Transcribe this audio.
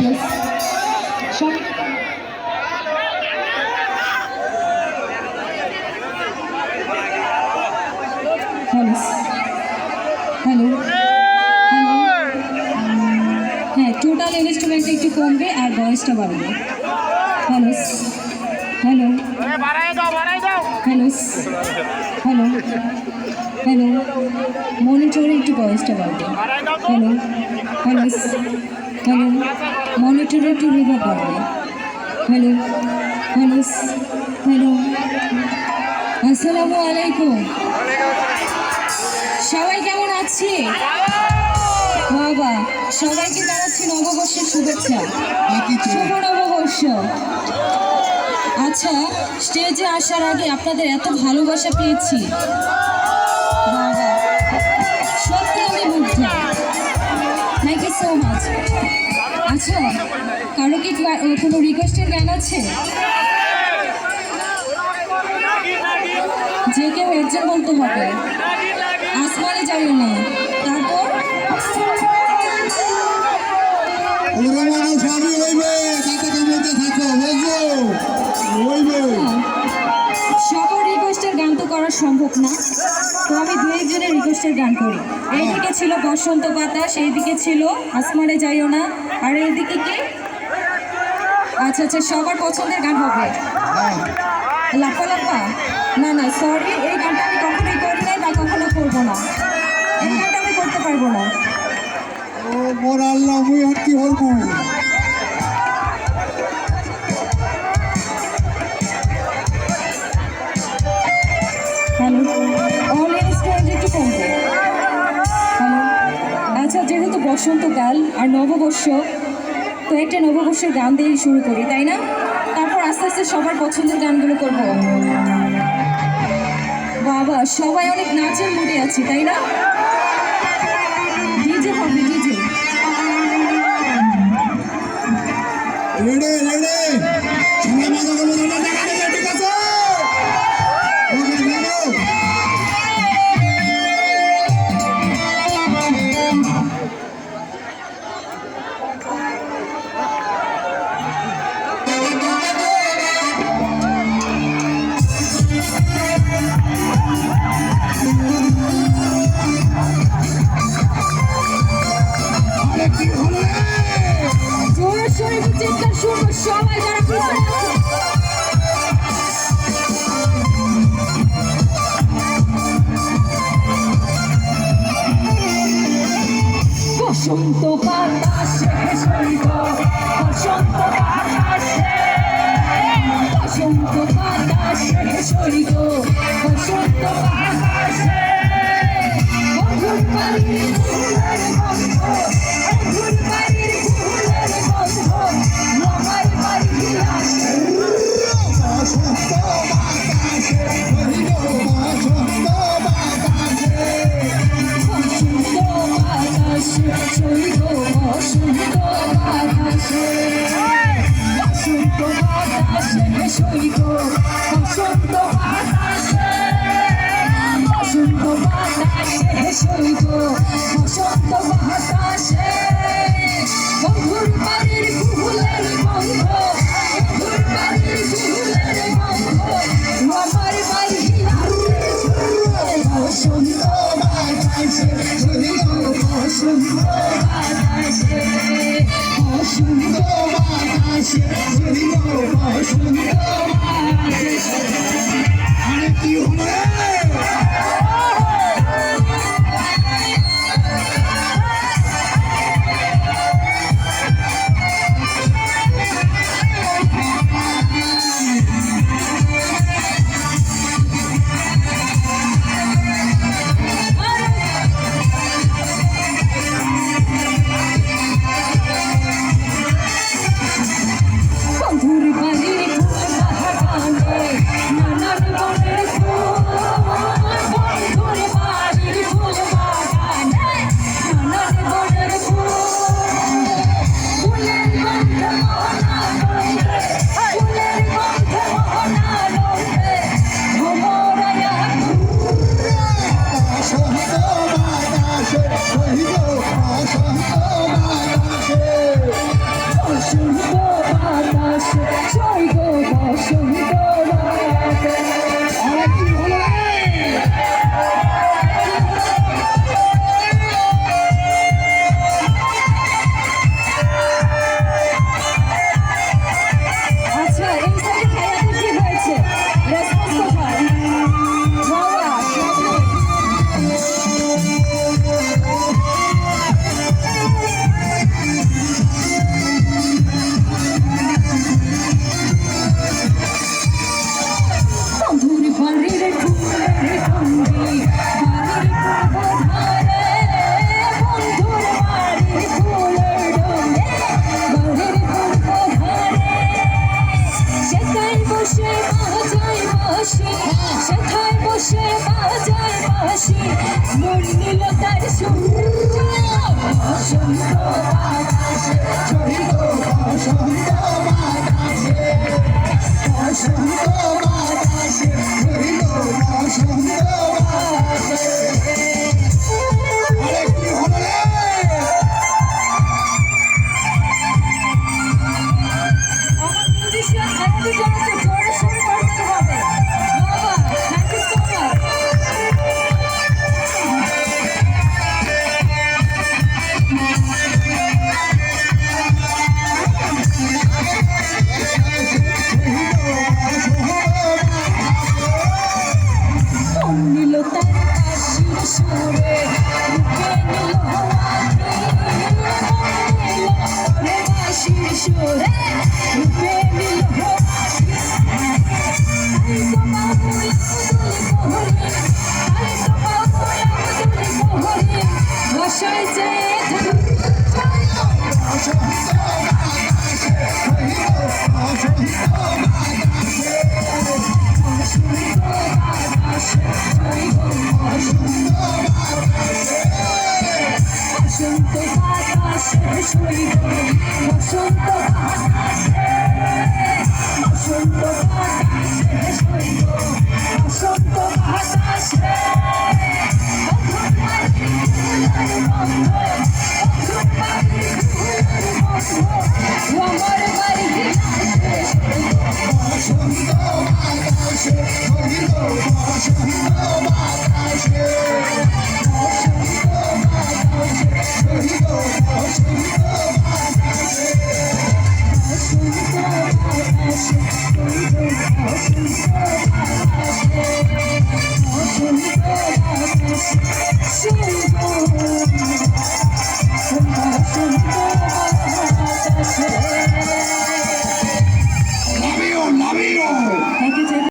Hello সব hello হ্যাঁ total ইনস্ট্রুমেন্টটা একটু কমবে আর ভয়েসটা বাড়বে। Hello hello hello hello hello মনিটরে একটু ভয়েসটা বাড়বে। হ্যালো হ্যালো হ্যালো মনিটরে রিভার বাড়বে হ্যালো হ্যালো হ্যালো, আসসালামু আলাইকুম। সবাই কেমন আছে? বাবা, সবাইকে জানাচ্ছি নববর্ষের শুভেচ্ছা। শুভ নববর্ষ। আচ্ছা স্টেজে আসার আগে আপনাদের এত ভালোবাসা পেয়েছি। বাবা, সত্যি আমি মুগ্ধ। সো মাচ আচ্ছা কারও কি কোনো রিকোয়েস্টের গান আছে? যে কেউ একজন বলতে হবে। আসমানে যাইও না। তারপর? রিকোয়েস্টের গান করি। এইদিকে ছিল বসন্ত বাতাস, এইদিকে ছিল আসমানে যাইও না। আর এইদিকে কি? আচ্ছা আচ্ছা সবার পছন্দের গান হবে। লাফা লাফা। না না সরি এই গানটা আমি কখনোই করি নাই বা কখনো করব না। এই গানটা আমি করতে পারব না। ও মোর আল্লাহ মুই আর কি বলব? বসন্তকাল আর নববর্ষ। তো একটা নববর্ষের গান দিয়েই শুরু করি, তাই না? তারপর আস্তে আস্তে সবার পছন্দের গানগুলো করব। বাবা, সবাই অনেক নাচের মুডে আছি, তাই না? ডিজে হবে, ডিজে। একটু চিৎকার শুনব সবাই বসন্ত বাতাসে বসন্ত বাতাসে সইব বসন্ত বাতাসে বন্ধুর বাড়ির ফুলের গন্ধ বন্ধুর বাড়ির ফুলের গন্ধ আমার বাড়ি বসন্ত বাতাসে সইব বসন্ত বাতাসে বসন্ত বাতাসে Yeah. 下一个，把胸。বসে বাজায় বাসি সেথায় বসে বাজায় বাসি। মন নিল তার সুন্দর সুন্দর সুন্দর সুন্দর